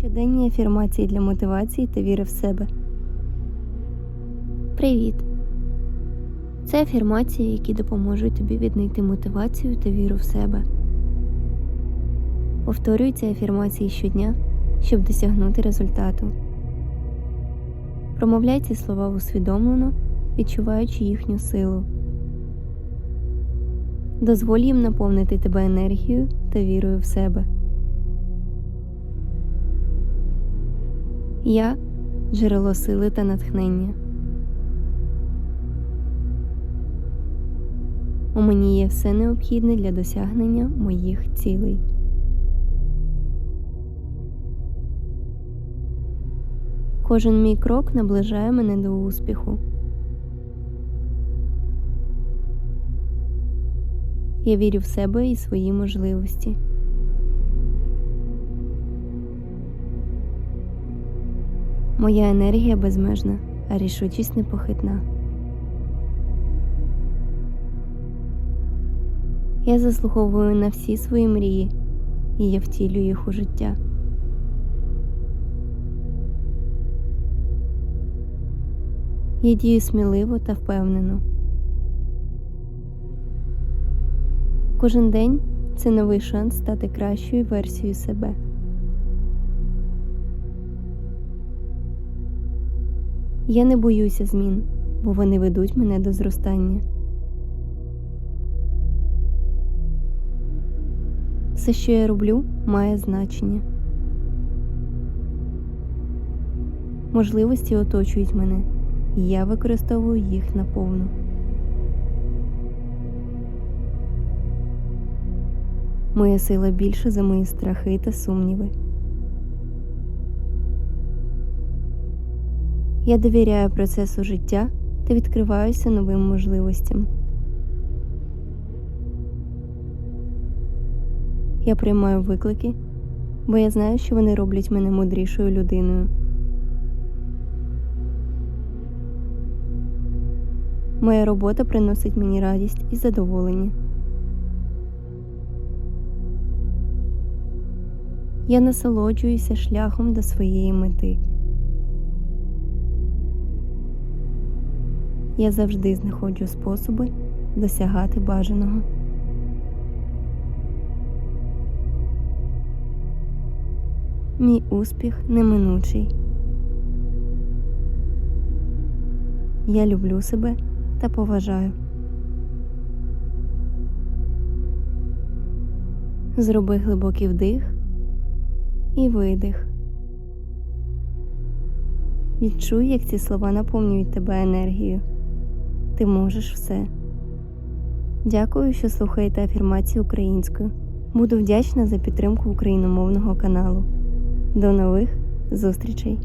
Щоденні афірмації для мотивації та віри в себе. Привіт! Це афірмації, які допоможуть тобі віднайти мотивацію та віру в себе. Повторюй ці афірмації щодня, щоб досягнути результату. Промовляй ці слова усвідомлено, відчуваючи їхню силу. Дозволь їм наповнити тебе енергією та вірою в себе. Я джерело сили та натхнення. У мені є все необхідне для досягнення моїх цілей. Кожен мій крок наближає мене до успіху. Я вірю в себе і свої можливості. Моя енергія безмежна, а рішучість непохитна. Я заслуговую на всі свої мрії, і я втілюю їх у життя. Я дію сміливо та впевнено. Кожен день це новий шанс стати кращою версією себе. Я не боюся змін, бо вони ведуть мене до зростання. Все, що я роблю, має значення. Можливості оточують мене, і я використовую їх наповну. Моя сила більша за мої страхи та сумніви. Я довіряю процесу життя та відкриваюся новим можливостям. Я приймаю виклики, бо я знаю, що вони роблять мене мудрішою людиною. Моя робота приносить мені радість і задоволення. Я насолоджуюся шляхом до своєї мети. Я завжди знаходжу способи досягати бажаного. Мій успіх неминучий. Я люблю себе та поважаю. Зроби глибокий вдих і видих. Відчуй, як ці слова наповнюють тебе енергією. Ти можеш все. Дякую, що слухаєте афірмації українською. Буду вдячна за підтримку україномовного каналу. До нових зустрічей!